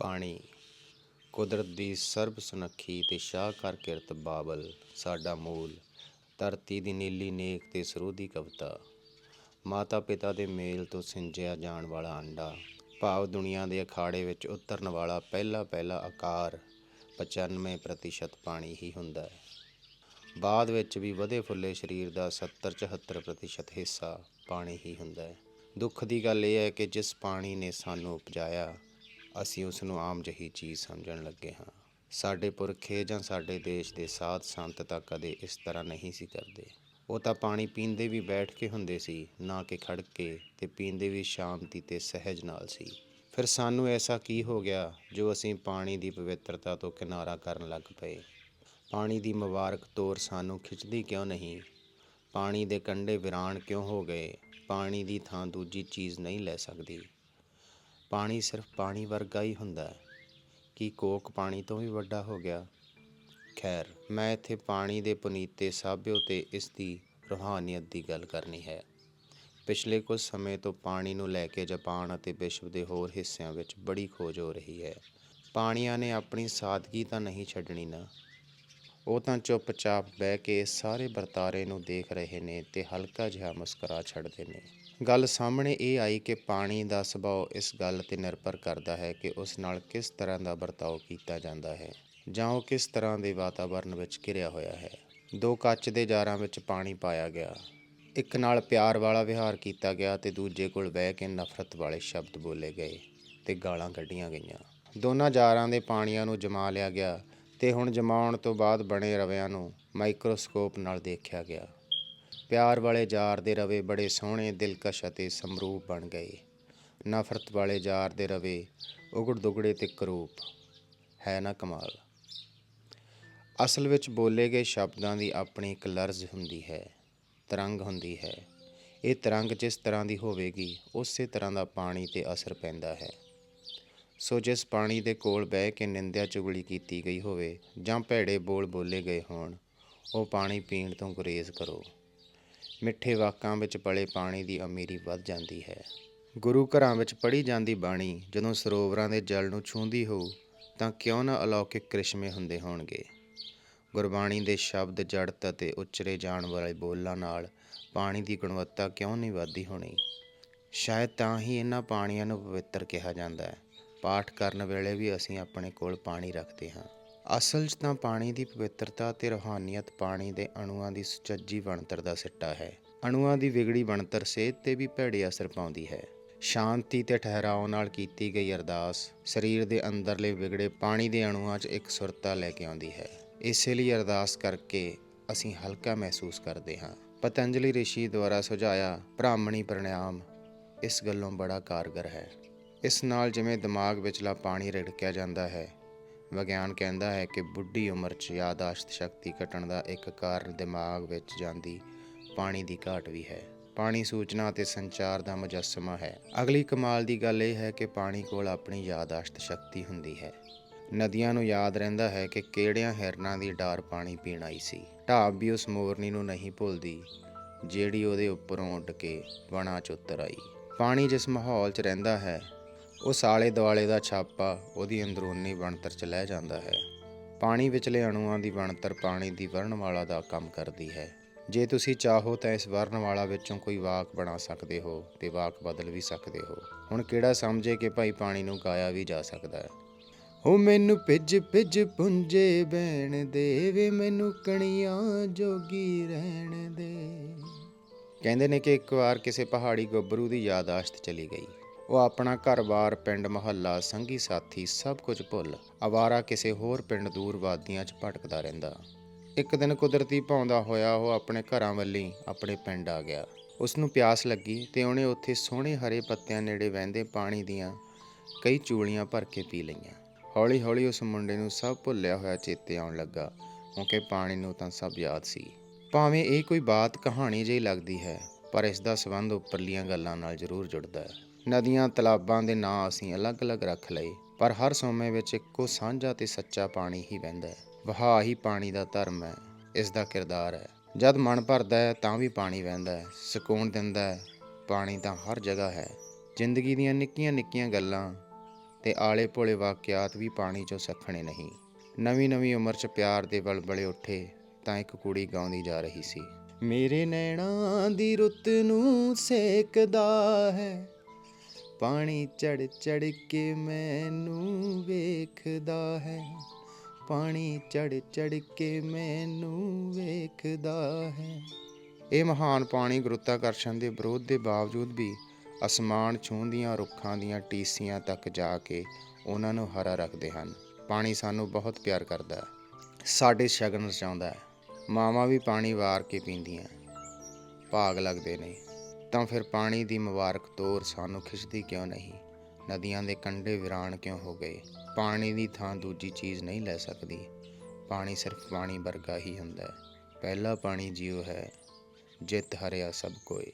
ਪਾਣੀ। ਕੁਦਰਤ ਦੀ ਸਰਬ ਸੁਨੱਖੀ ਤੇ ਸ਼ਾਹਕਾਰ ਕਿਰਤ ਬਾਬਲ, ਸਾਡਾ ਮੂਲ। ਧਰਤੀ ਦੀ ਨੀਲੀ ਨੇਕ ਤੇ ਸਰੋਧੀ ਕਵਿਤਾ। ਮਾਤਾ ਪਿਤਾ ਦੇ ਮੇਲ ਤੋਂ ਸਿੰਜਿਆ ਜਾਣ ਵਾਲਾ ਅੰਡਾ। ਭਾਵ ਦੁਨੀਆ ਦੇ ਅਖਾੜੇ ਵਿੱਚ ਉਤਰਨ ਵਾਲਾ ਪਹਿਲਾ ਪਹਿਲਾ ਆਕਾਰ 95% ਪਾਣੀ ਹੀ ਹੁੰਦਾ ਹੈ। ਬਾਅਦ ਵਿੱਚ ਵੀ ਵਧੇ ਫੁੱਲੇ ਸਰੀਰ ਦਾ 70-74% ਹਿੱਸਾ ਪਾਣੀ ਹੀ ਹੁੰਦਾ ਹੈ। ਦੁੱਖ ਦੀ ਗੱਲ ਇਹ ਹੈ ਕਿ ਜਿਸ ਪਾਣੀ ਨੇ ਸਾਨੂੰ ਉਪਜਾਇਆ ਅਸੀਂ ਉਸ ਨੂੰ ਆਮ ਜਹੀ ਚੀਜ਼ ਸਮਝਣ ਲੱਗੇ ਹਾਂ। ਸਾਡੇ ਪੁਰਖੇ ਜਾਂ ਸਾਡੇ ਦੇਸ਼ ਦੇ ਸਾਧ ਸੰਤ ਤਾਂ ਕਦੇ ਇਸ ਤਰ੍ਹਾਂ ਨਹੀਂ ਸੀ ਕਰਦੇ। ਉਹ ਤਾਂ ਪਾਣੀ ਪੀਂਦੇ ਵੀ ਬੈਠ ਕੇ ਹੁੰਦੇ ਸੀ, ਨਾ ਕਿ ਖੜ ਕੇ ਤੇ ਪੀਂਦੇ ਵੀ ਸ਼ਾਂਤੀ ਤੇ ਸਹਿਜ ਨਾਲ ਸੀ। ਫਿਰ ਸਾਨੂੰ ਐਸਾ ਕੀ ਹੋ ਗਿਆ ਜੋ ਅਸੀਂ ਪਾਣੀ ਦੀ ਪਵਿੱਤਰਤਾ ਤੋਂ ਕਿਨਾਰਾ ਕਰਨ ਲੱਗ ਪਏ? ਪਾਣੀ ਦੀ ਮੁਬਾਰਕ ਤੋਰ ਸਾਨੂੰ ਖਿੱਚਦੀ ਕਿਉਂ ਨਹੀਂ? ਪਾਣੀ ਦੇ ਕੰਢੇ ਵਿਰਾਨ ਕਿਉਂ ਹੋ ਗਏ? ਪਾਣੀ ਦੀ ਥਾਂ ਦੂਜੀ ਚੀਜ਼ ਨਹੀਂ ਲੈ ਸਕਦੀ। ਪਾਣੀ ਸਿਰਫ ਪਾਣੀ ਵਰਗਾ ਹੀ ਹੁੰਦਾ ਹੈ, ਕੀ ਕੋਕ ਪਾਣੀ ਤੋਂ ਵੀ ਵੱਡਾ ਹੋ ਗਿਆ? ਖੈਰ, ਮੈਂ ਇੱਥੇ ਪਾਣੀ ਦੇ ਪੁਨੀਤੇ ਸਾਬਿਓ ਤੇ ਇਸ ਦੀ ਰੂਹਾਨੀਅਤ ਦੀ ਗੱਲ ਕਰਨੀ ਹੈ। ਪਿਛਲੇ ਕੁਝ ਸਮੇਂ ਤੋਂ ਪਾਣੀ ਨੂੰ ਲੈ ਕੇ ਜਾਪਾਨ ਅਤੇ ਵਿਸ਼ਵ ਦੇ ਹੋਰ ਹਿੱਸਿਆਂ ਵਿੱਚ ਬੜੀ ਖੋਜ ਹੋ ਰਹੀ ਹੈ। ਪਾਣੀਆਂ ਨੇ ਆਪਣੀ ਸਾਦਗੀ ਤਾਂ ਨਹੀਂ ਛੱਡਣੀ ਨਾ। ਉਹ ਤਾਂ ਚੁੱਪਚਾਪ ਬਹਿ ਕੇ ਸਾਰੇ ਵਰਤਾਰੇ ਨੂੰ ਦੇਖ ਰਹੇ ਨੇ ਤੇ ਹਲਕਾ ਜਿਹਾ ਮੁਸਕਰਾ ਛੱਡਦੇ ਨੇ। ਗੱਲ ਸਾਹਮਣੇ ਇਹ ਆਈ ਕਿ ਪਾਣੀ ਦਾ ਸੁਭਾਅ ਇਸ ਗੱਲ ਤੇ ਨਿਰਭਰ ਕਰਦਾ ਹੈ ਕਿ ਉਸ ਨਾਲ ਕਿਸ ਤਰ੍ਹਾਂ ਦਾ ਵਰਤਾਓ ਕੀਤਾ ਜਾਂਦਾ ਹੈ ਜਾਂ ਉਹ ਕਿਸ ਤਰ੍ਹਾਂ ਦੇ ਵਾਤਾਵਰਣ ਵਿੱਚ ਘਿਰਿਆ ਹੋਇਆ ਹੈ। ਦੋ ਕੱਚ ਦੇ ਜਾਰਾਂ ਵਿੱਚ ਪਾਣੀ ਪਾਇਆ ਗਿਆ। ਇੱਕ ਨਾਲ ਪਿਆਰ ਵਾਲਾ ਵਿਹਾਰ ਕੀਤਾ ਗਿਆ ਤੇ ਦੂਜੇ ਕੋਲ ਬਹਿ ਕੇ ਨਫ਼ਰਤ ਵਾਲੇ ਸ਼ਬਦ ਬੋਲੇ ਗਏ ਤੇ ਗਾਲਾਂ ਕੱਢੀਆਂ ਗਈਆਂ। ਦੋਨਾਂ ਜਾਰਾਂ ਦੇ ਪਾਣੀਆਂ ਨੂੰ ਜਮਾ ਲਿਆ ਗਿਆ ਤੇ ਹੁਣ ਜਮਾਉਣ ਤੋਂ ਬਾਅਦ ਬਣੇ ਰਵਿਆਂ ਨੂੰ ਮਾਈਕਰੋਸਕੋਪ ਨਾਲ ਦੇਖਿਆ ਗਿਆ। ਪਿਆਰ ਵਾਲੇ ਜਾਰ ਦੇ ਰਵੇ ਬੜੇ ਸੋਹਣੇ, ਦਿਲਕਸ਼ ਅਤੇ ਸਮਰੂਪ ਬਣ ਗਏ। ਨਫ਼ਰਤ ਵਾਲੇ ਜਾਰ ਦੇ ਰਵੇ ਉਗੜ ਦੁਗੜੇ ਤੇ ਕਰੂਪ। ਹੈ ਨਾ ਕਮਾਲ? ਅਸਲ ਵਿੱਚ ਬੋਲੇ ਗਏ ਸ਼ਬਦਾਂ ਦੀ ਆਪਣੀ ਇੱਕ ਲਰਜ਼ ਹੁੰਦੀ ਹੈ, ਤਰੰਗ ਹੁੰਦੀ ਹੈ। ਇਹ ਤਰੰਗ ਜਿਸ ਤਰ੍ਹਾਂ ਦੀ ਹੋਵੇਗੀ, ਉਸੇ ਤਰ੍ਹਾਂ ਦਾ ਪਾਣੀ ਤੇ ਅਸਰ ਪੈਂਦਾ ਹੈ। ਸੋ ਜਿਸ ਪਾਣੀ ਦੇ ਕੋਲ ਬਹਿ ਕੇ ਨਿੰਦਿਆ ਚੁਗਲੀ ਕੀਤੀ ਗਈ ਹੋਵੇ ਜਾਂ ਭੈੜੇ ਬੋਲ ਬੋਲੇ ਗਏ ਹੋਣ, ਉਹ ਪਾਣੀ ਪੀਣ ਤੋਂ ਗੁਰੇਜ਼ ਕਰੋ। ਮਿੱਠੇ ਵਾਕਾਂ ਵਿੱਚ ਪਲੇ ਪਾਣੀ ਦੀ ਅਮੀਰੀ ਵੱਧ ਜਾਂਦੀ ਹੈ। ਗੁਰੂ ਘਰਾਂ ਵਿੱਚ ਪੜ੍ਹੀ ਜਾਂਦੀ ਬਾਣੀ, ਜਦੋਂ ਸਰੋਵਰਾਂ ਦੇ ਜਲ ਨੂੰ ਛੂੰਹਦੀ ਹੋਊ, ਤਾਂ ਕਿਉਂ ਨਾ ਅਲੌਕਿਕ ਕ੍ਰਿਸ਼ਮੇ ਹੁੰਦੇ ਹੋਣਗੇ। ਗੁਰਬਾਣੀ ਦੇ ਸ਼ਬਦ ਜੜਤ ਅਤੇ ਉਚਰੇ ਜਾਣ ਵਾਲੇ ਬੋਲਾਂ ਨਾਲ ਪਾਣੀ ਦੀ ਗੁਣਵੱਤਾ ਕਿਉਂ ਨਹੀਂ ਵਧਦੀ ਹੋਣੀ? ਸ਼ਾਇਦ ਤਾਂ ਹੀ ਇਹਨਾਂ ਪਾਣੀਆਂ ਨੂੰ ਪਵਿੱਤਰ ਕਿਹਾ ਜਾਂਦਾ ਹੈ। ਪਾਠ ਕਰਨ ਵੇਲੇ ਵੀ ਅਸੀਂ ਆਪਣੇ ਕੋਲ ਪਾਣੀ ਰੱਖਦੇ ਹਾਂ। ਅਸਲ 'ਚ ਤਾਂ ਪਾਣੀ ਦੀ ਪਵਿੱਤਰਤਾ ਤੇ ਰੂਹਾਨੀਅਤ ਪਾਣੀ ਦੇ ਅਣੂਆਂ ਦੀ ਸੁਚੱਜੀ ਬਣਤਰ ਦਾ ਸਿੱਟਾ ਹੈ। ਅਣੂਆਂ ਦੀ ਵਿਗੜੀ ਬਣਤਰ ਸਿਹਤ ਤੇ ਵੀ ਭੈੜੇ ਅਸਰ ਪਾਉਂਦੀ ਹੈ। ਸ਼ਾਂਤੀ ਤੇ ਠਹਿਰਾਓ ਨਾਲ ਕੀਤੀ ਗਈ ਅਰਦਾਸ ਸਰੀਰ ਦੇ ਅੰਦਰਲੇ ਵਿਗੜੇ ਪਾਣੀ ਦੇ ਅਣੂਆਂ 'ਚ ਇੱਕ ਸੁਰਤਾ ਲੈ ਕੇ ਆਉਂਦੀ ਹੈ। ਇਸੇ ਲਈ ਅਰਦਾਸ ਕਰਕੇ ਅਸੀਂ ਹਲਕਾ ਮਹਿਸੂਸ ਕਰਦੇ ਹਾਂ। ਪਤੰਜਲੀ ਰਿਸ਼ੀ ਦੁਆਰਾ ਸੁਝਾਇਆ, ਬ੍ਰਾਹਮਣੀ ਪ੍ਰਣਾਮ, ਇਸ ਗੱਲੋਂ ਬੜਾ ਕਾਰਗਰ ਹੈ। ਇਸ ਨਾਲ ਜਿਵੇਂ ਦਿਮਾਗ ਵਿਚਲਾ ਪਾਣੀ ਰਿੜਕਿਆ ਜਾਂਦਾ ਹੈ ਵਿਗਿਆਨ ਕਹਿੰਦਾ ਹੈ ਕਿ ਬੁੱਢੀ ਉਮਰ 'ਚ ਯਾਦਾਸ਼ਤ ਸ਼ਕਤੀ ਘਟਣ ਦਾ ਇੱਕ ਕਾਰਨ ਦਿਮਾਗ ਵਿੱਚ ਜਾਂਦੀ ਪਾਣੀ ਦੀ ਘਾਟ ਵੀ ਹੈ। ਪਾਣੀ ਸੂਚਨਾ ਅਤੇ ਸੰਚਾਰ ਦਾ ਮੁਜੱਸਮਾ ਹੈ। ਅਗਲੀ ਕਮਾਲ ਦੀ ਗੱਲ ਇਹ ਹੈ ਕਿ ਪਾਣੀ ਕੋਲ ਆਪਣੀ ਯਾਦਾਸ਼ਤ ਸ਼ਕਤੀ ਹੁੰਦੀ ਹੈ। ਨਦੀਆਂ ਨੂੰ ਯਾਦ ਰਹਿੰਦਾ ਹੈ ਕਿ ਕਿਹੜਿਆਂ ਹਿਰਨਾਂ ਦੀ ਡਾਰ ਪਾਣੀ ਪੀਣ ਆਈ ਸੀ। ਢਾਬ ਵੀ ਉਸ ਮੋਰਨੀ ਨੂੰ ਨਹੀਂ ਭੁੱਲਦੀ, ਜਿਹੜੀ ਉਹਦੇ ਉੱਪਰੋਂ ਉੱਡ ਕੇ ਵਣਾ 'ਚ ਉਤਰ ਆਈ। ਪਾਣੀ ਜਿਸ ਮਾਹੌਲ 'ਚ ਰਹਿੰਦਾ ਹੈ ਉਹ ਸਾਲੇ ਦੁਆਲੇ ਦਾ ਛਾਪਾ ਉਹਦੀ ਅੰਦਰੂਨੀ ਬਣਤਰ 'ਚ ਲੈ ਜਾਂਦਾ ਹੈ। ਪਾਣੀ ਵਿਚਲੇ ਅਣੂਆਂ ਦੀ ਬਣਤਰ ਪਾਣੀ ਦੀ ਵਰਣਮਾਲਾ ਦਾ ਕੰਮ ਕਰਦੀ ਹੈ। ਜੇ ਤੁਸੀਂ ਚਾਹੋ ਤਾਂ ਇਸ ਵਰਣਮਾਲਾ ਵਿੱਚੋਂ ਕੋਈ ਵਾਕ ਬਣਾ ਸਕਦੇ ਹੋ ਤੇ ਵਾਕ ਬਦਲ ਵੀ ਸਕਦੇ ਹੋ। ਹੁਣ ਕਿਹੜਾ ਸਮਝੇ ਕਿ ਭਾਈ ਪਾਣੀ ਨੂੰ ਗਾਇਆ ਵੀ ਜਾ ਸਕਦਾ ਹੈ? ਹੋ ਮੈਨੂੰ ਭਿੱਜ ਭਿੱਜ ਪੁੰਜੇ ਬੈਣ ਦੇ, ਵੇ ਮੈਨੂੰ ਕਣੀਆਂ ਜੋਗੀ ਰਹਿਣ ਦੇ। ਕਹਿੰਦੇ ਨੇ ਕਿ ਇੱਕ ਵਾਰ ਕਿਸੇ ਪਹਾੜੀ ਗੱਭਰੂ ਦੀ ਯਾਦਾਸ਼ਤ ਚਲੀ ਗਈ। ਉਹ ਆਪਣਾ ਘਰ-ਬਾਰ, ਪਿੰਡ, ਮਹੱਲਾ, ਸੰਗੀ ਸਾਥੀ ਸਭ ਕੁਝ ਭੁੱਲ ਆਵਾਰਾ ਕਿਸੇ ਹੋਰ ਪਿੰਡ ਦੂਰ ਵਾਦੀਆਂ 'ਚ ਭਟਕਦਾ ਰਹਿੰਦਾ। ਇੱਕ ਦਿਨ ਕੁਦਰਤੀ ਭੌਂਦਾ ਹੋਇਆ ਉਹ ਆਪਣੇ ਘਰਾਂ ਵੱਲੀ ਆਪਣੇ ਪਿੰਡ ਆ ਗਿਆ। ਉਸ ਨੂੰ ਪਿਆਸ ਲੱਗੀ ਤੇ ਉਹਨੇ ਉੱਥੇ ਸੋਹਣੇ ਹਰੇ ਪੱਤਿਆਂ ਨੇੜੇ ਵਹਿੰਦੇ ਪਾਣੀ ਦੀਆਂ ਕਈ ਚੂਲੀਆਂ ਭਰ ਕੇ ਪੀ ਲਈਆਂ। ਹੌਲੀ-ਹੌਲੀ ਉਸ ਮੁੰਡੇ ਨੂੰ ਸਭ ਭੁੱਲਿਆ ਹੋਇਆ ਚੇਤੇ ਆਉਣ ਲੱਗਾ, ਕਿਉਂਕਿ ਪਾਣੀ ਨੂੰ ਤਾਂ ਸਭ ਯਾਦ ਸੀ। ਭਾਵੇਂ ਇਹ ਕੋਈ ਬਾਤ ਕਹਾਣੀ ਜਿਹੀ ਲੱਗਦੀ ਹੈ, ਪਰ ਇਸ ਦਾ ਸਬੰਧ ਉੱਪਰਲੀਆਂ ਗੱਲਾਂ ਨਾਲ ਜ਼ਰੂਰ ਜੁੜਦਾ ਹੈ। ਨਦੀਆਂ, ਤਲਾਬਾਂ ਦੇ ਨਾਂ ਅਸੀਂ ਅਲੱਗ-ਅਲੱਗ ਰੱਖ ਲਏ, ਪਰ ਹਰ ਸੋਮੇ ਵਿੱਚ ਇੱਕੋ ਸਾਂਝਾ ਤੇ ਸੱਚਾ ਪਾਣੀ ਹੀ ਵਹਿੰਦਾ ਹੈ। ਵਹਾਅ ਹੀ ਪਾਣੀ ਦਾ ਧਰਮ ਹੈ, ਇਸ ਦਾ ਕਿਰਦਾਰ ਹੈ। ਜਦ ਮਨ ਭਰਦਾ ਹੈ, ਤਾਂ ਵੀ ਪਾਣੀ ਵਹਿੰਦਾ ਹੈ, ਸਕੂਨ ਦਿੰਦਾ ਹੈ, ਪਾਣੀ ਤਾਂ ਹਰ ਜਗ੍ਹਾ ਹੈ। ਜ਼ਿੰਦਗੀ ਦੀਆਂ ਨਿੱਕੀਆਂ ਨਿੱਕੀਆਂ ਗੱਲਾਂ ਤੇ ਆਲੇ ਭੋਲੇ ਵਾਕਿਆਤ ਵੀ ਪਾਣੀ ਚੋਂ ਸੱਖਣੇ ਨਹੀਂ। ਨਵੀਂ ਨਵੀਂ ਉਮਰ 'ਚ ਪਿਆਰ ਦੇ ਬਲਬਲੇ ਉੱਠੇ, ਤਾਂ ਇੱਕ ਕੁੜੀ ਗਾਉਂਦੀ ਜਾ ਰਹੀ ਸੀ। ਮੇਰੇ ਨੈਣਾਂ ਦੀ ਰੁੱਤ ਨੂੰ ਸੇਕਦਾ ਹੈ ਪਾਣੀ ਚੜ ਚੜ ਕੇ ਮੈਨੂੰ ਵੇਖਦਾ ਹੈ। ਪਾਣੀ ਚੜ ਚੜ ਕੇ ਮੈਨੂੰ ਵੇਖਦਾ ਹੈ। ਇਹ ਮਹਾਨ ਪਾਣੀ ਗੁਰੂਤਾਕਰਸ਼ਣ ਦੇ ਵਿਰੋਧ ਦੇ ਬਾਵਜੂਦ ਵੀ ਅਸਮਾਨ ਛੂੰਹਦੀਆਂ ਰੁੱਖਾਂ ਦੀਆਂ ਟੀਸੀਆਂ ਤੱਕ ਜਾ ਕੇ ਉਹਨਾਂ ਨੂੰ ਹਰਾ ਰੱਖਦੇ ਹਨ। ਪਾਣੀ ਸਾਨੂੰ ਬਹੁਤ ਪਿਆਰ ਕਰਦਾ ਹੈ। ਸਾਡੇ ਸ਼ਗਨ ਰਚਾਉਂਦਾ ਹੈ। ਮਾਵਾਂ ਵੀ ਪਾਣੀ ਵਾਰ ਕੇ ਪੀਂਦੀਆਂ ਭਾਗ ਲੱਗਦੇ ਨੇ। ਤਾਂ ਫਿਰ ਪਾਣੀ ਦੀ ਮੁਬਾਰਕ ਤੋਰ ਸਾਨੂੰ ਖਿੱਚਦੀ ਕਿਉਂ ਨਹੀਂ? ਨਦੀਆਂ ਦੇ ਕੰਢੇ ਵਿਰਾਨ ਕਿਉਂ ਹੋ ਗਏ? ਪਾਣੀ ਦੀ ਥਾਂ ਦੂਜੀ ਚੀਜ਼ ਨਹੀਂ ਲੈ ਸਕਦੀ। ਪਾਣੀ ਸਿਰਫ ਪਾਣੀ ਵਰਗਾ ਹੀ ਹੁੰਦਾ ਹੈ। ਪਹਿਲਾ ਪਾਣੀ ਜੀਵ ਹੈ, ਜਿਤ ਹਰਿਆ ਸਭ ਕੋਈ